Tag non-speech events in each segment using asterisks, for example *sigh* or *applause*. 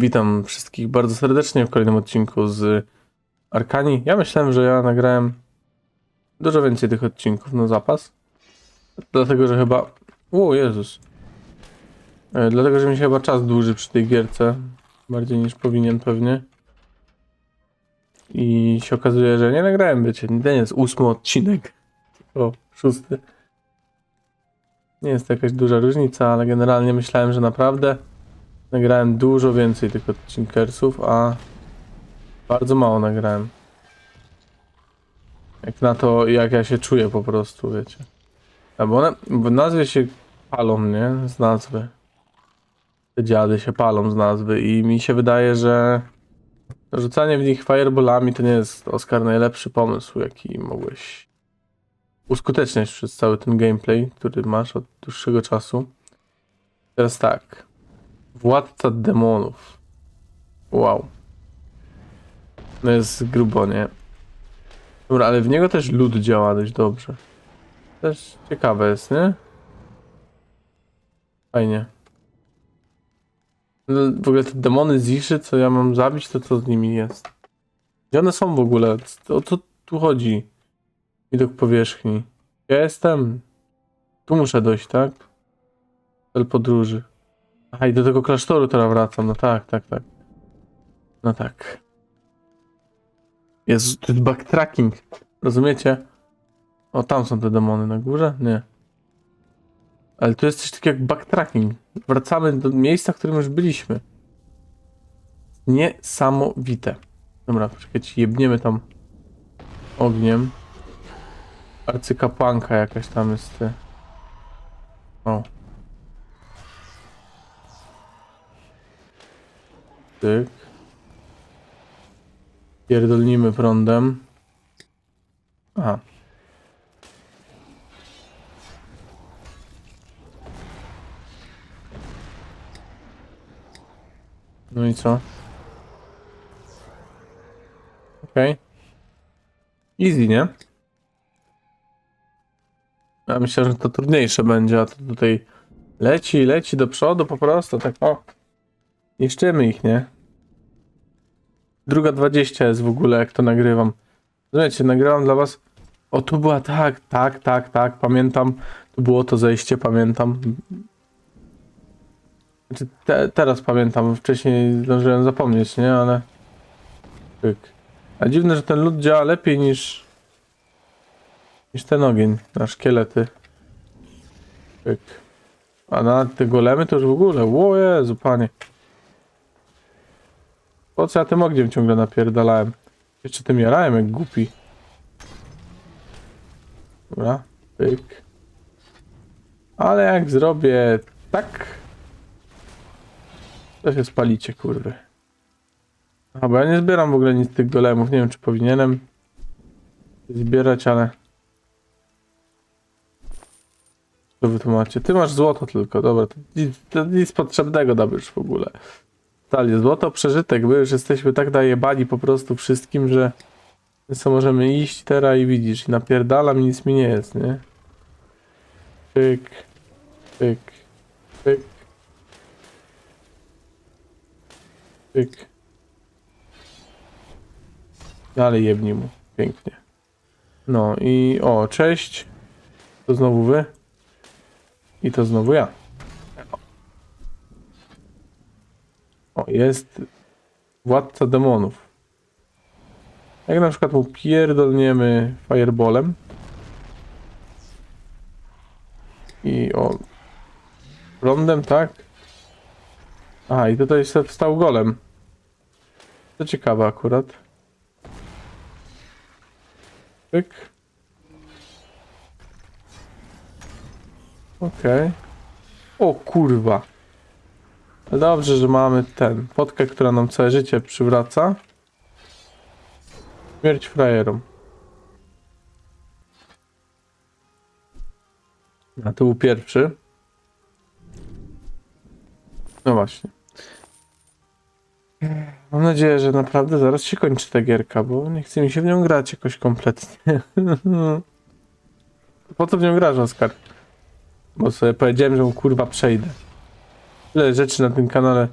Witam wszystkich bardzo serdecznie w kolejnym odcinku z Arkani. Ja myślałem, że ja nagrałem dużo więcej tych odcinków na zapas. Dlatego, że chyba... O Jezus. E, Dlatego, że mi się chyba czas dłuży przy tej gierce. Bardziej niż powinien pewnie. I się okazuje, że nie nagrałem, wiecie, ten jest ósmy odcinek. O, szósty. Nie jest to jakaś duża różnica, ale generalnie myślałem, że naprawdę nagrałem dużo więcej tych odcinkersów, a bardzo mało nagrałem. Jak na to, jak ja się czuję po prostu, wiecie. A bo one w nazwie się palą, nie? Z nazwy. Te dziady się palą z nazwy i mi się wydaje, że rzucanie w nich fireballami to nie jest Oskar najlepszy pomysł, jaki mogłeś uskuteczniać przez cały ten gameplay, który masz od dłuższego czasu. Teraz tak. Władca demonów. Wow. No jest grubo, nie? Dobra, ale w niego też lód działa dość dobrze. Też ciekawe jest, nie? Fajnie. No, W ogóle te demony z Iszy, co ja mam zabić, to co z nimi jest? Gdzie one są w ogóle? O co tu chodzi? Widok powierzchni. Ja jestem. Tu muszę dojść, tak? Cel podróży. Aha, i do tego klasztoru teraz wracam. No tak, tak, tak. No tak. Jezu, to jest backtracking. Rozumiecie? O, tam są te demony na górze? Nie. Ale tu jest coś takiego jak backtracking. Wracamy do miejsca, w którym już byliśmy. Niesamowite. Dobra, poczekajcie, jebniemy tam ogniem. Arcykapłanka jakaś tam jest. O. Tyk. Pierdolnimy prądem. Aha. No i co? Okej. Easy, nie? Ja myślę, że to trudniejsze będzie, a to tutaj leci, leci do przodu po prostu, tak o. Niszczymy ich, nie? Druga 20 jest w ogóle, jak to nagrywam. Słuchajcie, nagrywam dla was. O, tu była tak, tak, tak, tak, pamiętam. Tu było to zejście, pamiętam. Znaczy, te, teraz pamiętam, wcześniej zdążyłem zapomnieć, nie? Ale... Pyk. A dziwne, że ten lód działa lepiej niż... niż ten ogień na szkielety. Pyk. A na te golemy to już w ogóle, o Jezu, panie. Po co ja tym ogniem ciągle napierdalałem? Jeszcze tym jarałem jak głupi. Dobra, pyk. Ale jak zrobię tak... To się spalicie, kurwy. A, bo ja nie zbieram w ogóle nic z tych golemów. Nie wiem, czy powinienem zbierać, ale... Co wy tu macie? Ty masz złoto tylko, dobra. To nic, to nic potrzebnego dobierz w ogóle. Dalej, złoto przeżytek, my już jesteśmy tak najebani po prostu wszystkim, że my co możemy iść teraz i widzisz, napierdalam i nic mi nie jest, nie? Pyk, pyk, pyk, pyk. Dalej jebni mu, pięknie. No i o, cześć. To znowu wy. I to znowu ja. Jest władca demonów. Jak na przykład mu pierdolniemy fireballem. I o... Prądem, tak? Aha, i tutaj się wstał golem. To ciekawe akurat. Pyk. Okej. O kurwa. No Dobrze, że mamy ten. Potkę, która nam całe życie przywraca. Śmierć frajerom. A to był pierwszy. No właśnie. Mam nadzieję, że naprawdę zaraz się kończy ta gierka, bo nie chce mi się w nią grać jakoś kompletnie. *laughs* po co w nią grasz, Oskar? Bo sobie powiedziałem, że ją kurwa przejdę. Tyle rzeczy na tym kanale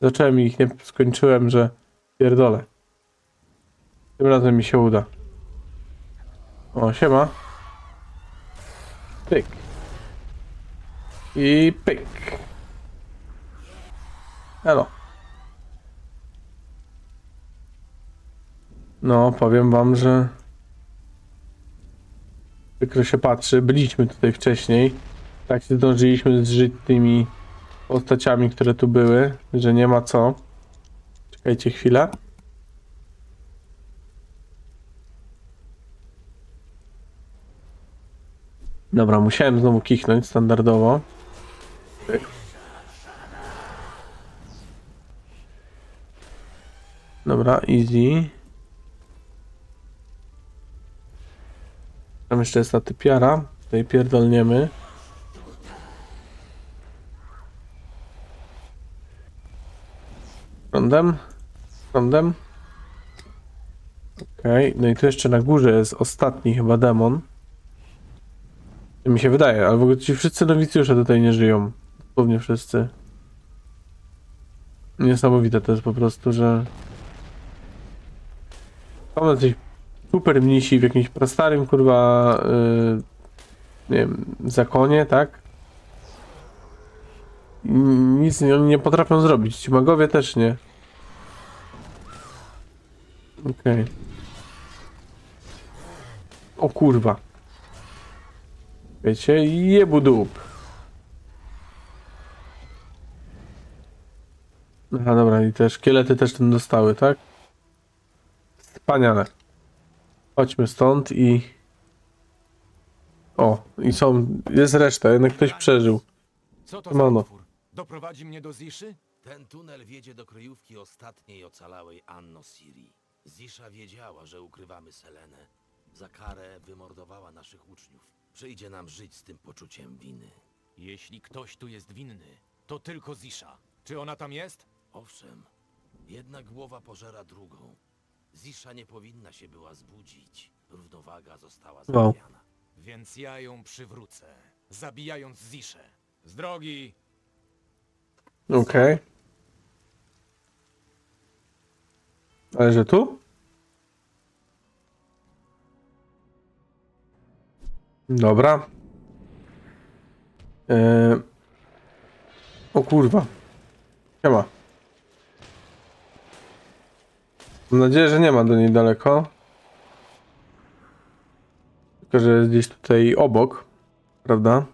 Zacząłem i ich nie skończyłem, że pierdolę. Tym razem mi się uda. O, siema. Pyk. I pyk. Elo. No, powiem wam, że przykro się patrzy. Byliśmy tutaj wcześniej. Tak się zdążyliśmy zżyć tymi postaciami, które tu były, że nie ma co. Czekajcie chwilę. Dobra, musiałem znowu kichnąć standardowo. Dobra, easy. Tam jeszcze jest ta typiara. Tutaj pierdolniemy. Prądem. Prądem. Okej, no i tu jeszcze na górze jest ostatni chyba demon. Mi się wydaje, ale w ogóle ci wszyscy nowicjusze tutaj nie żyją. Dosłownie wszyscy. Niesamowite to jest po prostu, że... Są jacyś super mnisi w jakimś prastarym, kurwa, yy, nie wiem, zakonie, tak? Nic oni nie potrafią zrobić. Ci magowie też nie. Okej. O kurwa. Wiecie, jebu dup. Aha, dobra, i te szkielety też ten dostały, tak? Wspaniale. Chodźmy stąd i... O, i są, jest reszta, jednak ktoś przeżył. Co to Mano. Za utwór? Doprowadzi mnie do Ziszy? Ten tunel wiedzie do kryjówki ostatniej ocalałej Anno Siri. Zisza wiedziała, że ukrywamy Selenę. Za karę wymordowała naszych uczniów. Przyjdzie nam żyć z tym poczuciem winy. Jeśli ktoś tu jest winny, to tylko Zisza. Czy ona tam jest? Owszem, jedna głowa pożera drugą. Zisza nie powinna się była zbudzić. Równowaga została Wow. Więc ja ją przywrócę, zabijając Ziszę. Z drogi! Okej. Ale że tu? Dobra. Eee... O kurwa. Siema. Mam nadzieję, że nie ma do niej daleko. Tylko, że jest gdzieś tutaj obok. Prawda?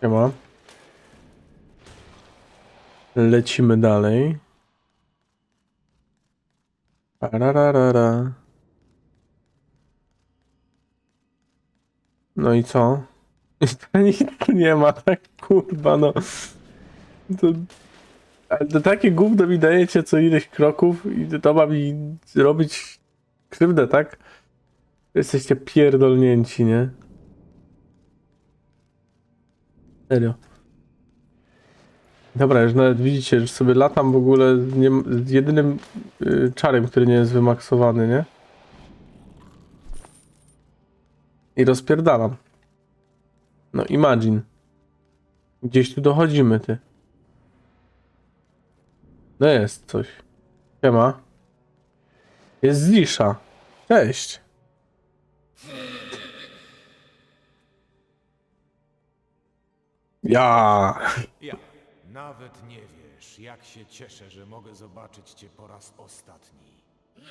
Siema. Lecimy dalej. Pararara. No i co? *laughs* Nic tu nie ma, tak kurwa, no. To, to takie gówno mi dajecie co ileś kroków i to ma mi robić krzywdę, tak? Jesteście pierdolnięci, nie? Serio. Dobra, już nawet widzicie, że sobie latam w ogóle nie, z jedynym y, czarem, który nie jest wymaksowany, nie? I rozpierdalam. No imagine. Gdzieś tu dochodzimy, ty. No jest coś. Siema. Jest Zisza. Cześć. Ja. Ja. Nawet nie wiesz, jak się cieszę, że mogę zobaczyć cię po raz ostatni. *laughs*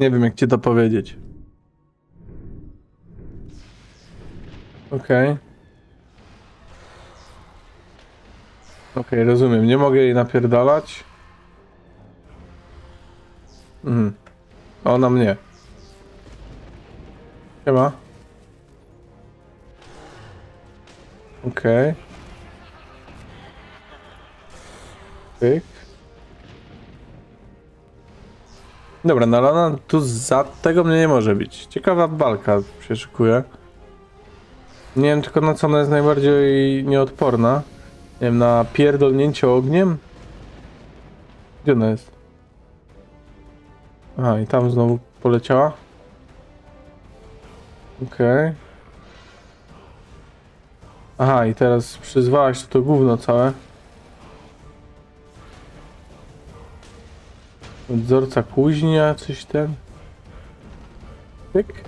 Nie wiem, jak ci to powiedzieć. Okej. Okej, rozumiem. Nie mogę jej napierdalać. Mhm. Ona mnie. Siema. Okej. Pyk. Dobra, no Lana tu za tego mnie nie może być. Ciekawa walka się szykuje. Nie wiem tylko na co ona jest najbardziej nieodporna. Nie wiem, na pierdolnięcie ogniem? Gdzie ona jest? Aha, i tam znowu poleciała? Okej. Aha, i teraz przyzwałaś to, to gówno całe. Wzorca kuźnia, coś ten. Pyk.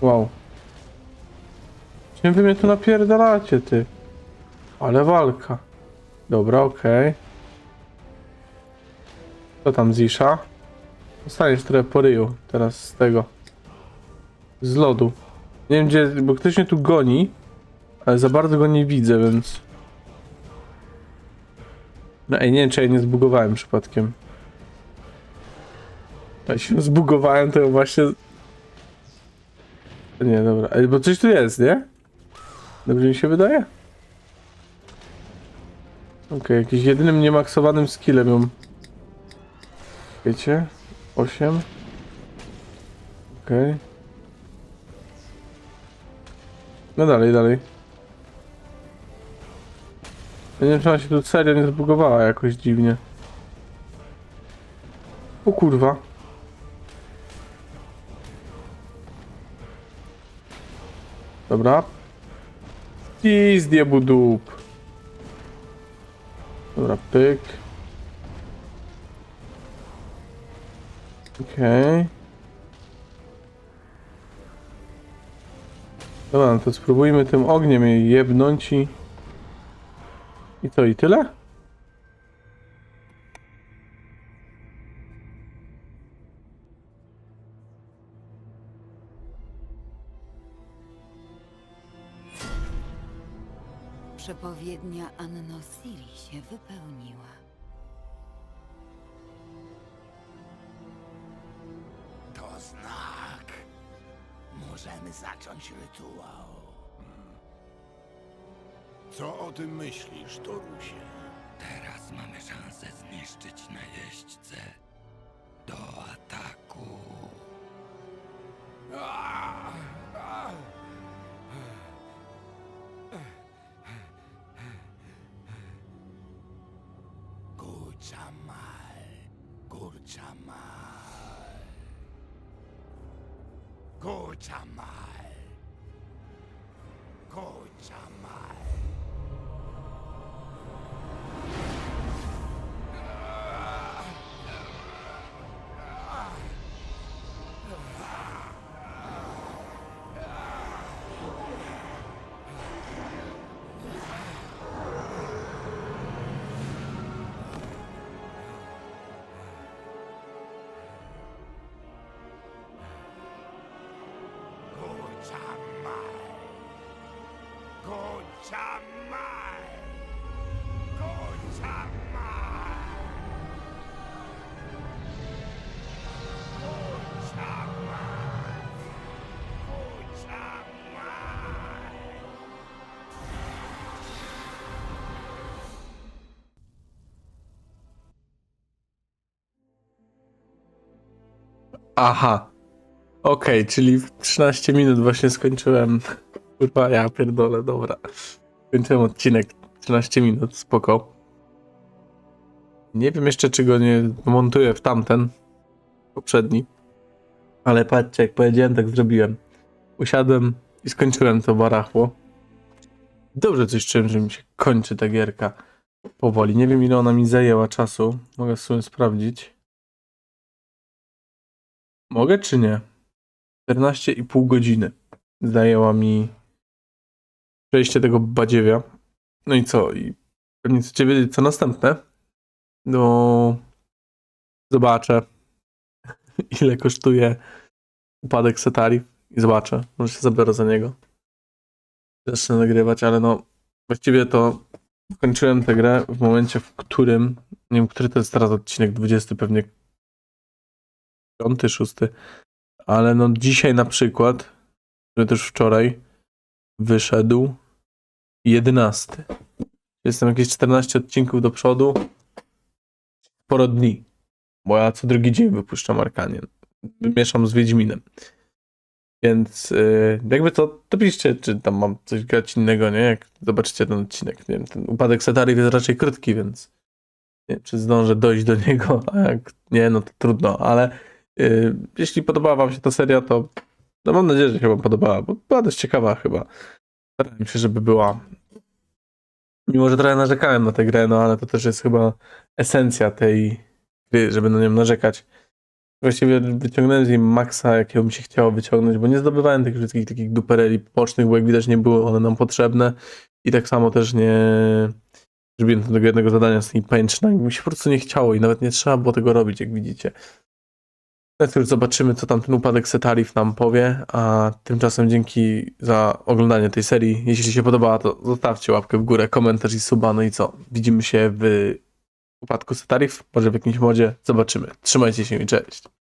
Wow. Czym wy mnie tu napierdalacie, ty? Ale walka. Dobra, okej. Co tam Zisza? Dostaniesz trochę po ryju teraz z tego. Z lodu. Nie wiem gdzie, bo ktoś mnie tu goni, ale za bardzo go nie widzę, więc... No ej, nie wiem czy ja nie zbugowałem przypadkiem. Ja się zbugowałem, to właśnie... Nie, dobra, ej, bo coś tu jest, nie? Dobrze mi się wydaje? Okej, jakiś jedynym niemaksowanym skillem ją... Wiecie? 8. Okej. No dalej, dalej. Nie wiem, czy ona się tu serio nie zbugowała jakoś dziwnie. O kurwa. Dobra. I zdjebu dup. Dobra, pyk. Okej. Dobra, no to spróbujmy tym ogniem jej jebnąć i... I to i tyle? Przepowiednia Anno Siri się wypełniła. To znak. Możemy zacząć rytuał. Co o tym myślisz, Torusie? Teraz mamy szansę zniszczyć najeźdźcę. Do ataku. Kurczamal. ゴーちゃんまいゴーちゃんまい Aha. Okej, czyli w 13 minut właśnie skończyłem. *laughs* Kurwa, ja pierdolę, dobra. Skończyłem odcinek 13 minut, spoko. Nie wiem jeszcze, czy go nie montuję w tamten, poprzedni. Ale patrzcie, jak powiedziałem, tak zrobiłem. Usiadłem i skończyłem to barachło. Dobrze coś czułem, że mi się kończy ta gierka powoli. Nie wiem, ile ona mi zajęła czasu. Mogę sobie sprawdzić. Mogę czy nie? 14,5 godziny zajęła mi przejście tego badziewia. No i co? I pewnie chcecie wiedzieć, co następne? No, zobaczę, *laughs* ile kosztuje upadek Setari i zobaczę. Może się zabiorę za niego. Zacznę nagrywać, ale no, właściwie to kończyłem tę grę w momencie, w którym, nie wiem, który to jest teraz odcinek, 20 pewnie, piąty, szósty, ale no dzisiaj na przykład, który też wczoraj wyszedł 11. Jestem jakieś 14 odcinków do przodu. Sporo dni. Bo ja co drugi dzień wypuszczam Arkanię. Wymieszam z Wiedźminem. Więc yy, jakby to, to piszcie, czy tam mam coś grać innego, nie? Jak zobaczycie ten odcinek, nie wiem, ten upadek Setarif jest raczej krótki, więc nie wiem, czy zdążę dojść do niego, a jak nie, no to trudno, ale jeśli podobała wam się ta seria, to no mam nadzieję, że się wam podobała, bo była dość ciekawa chyba. Starałem się, żeby była. Mimo, że trochę narzekałem na tę grę, no ale to też jest chyba esencja tej gry, żeby na nią narzekać. Właściwie wyciągnąłem z niej maksa, jakiego mi się chciało wyciągnąć, bo nie zdobywałem tych wszystkich takich dupereli pocznych, bo jak widać nie były one nam potrzebne i tak samo też nie zrobiłem tego jednego zadania z tymi pęczynami, mi się po prostu nie chciało i nawet nie trzeba było tego robić, jak widzicie. Teraz zobaczymy, co tam ten upadek Setarif nam powie, a tymczasem dzięki za oglądanie tej serii. Jeśli się podobała, to zostawcie łapkę w górę, komentarz i suba, no i co? Widzimy się w upadku Setarif, może w jakimś modzie. Zobaczymy. Trzymajcie się i cześć.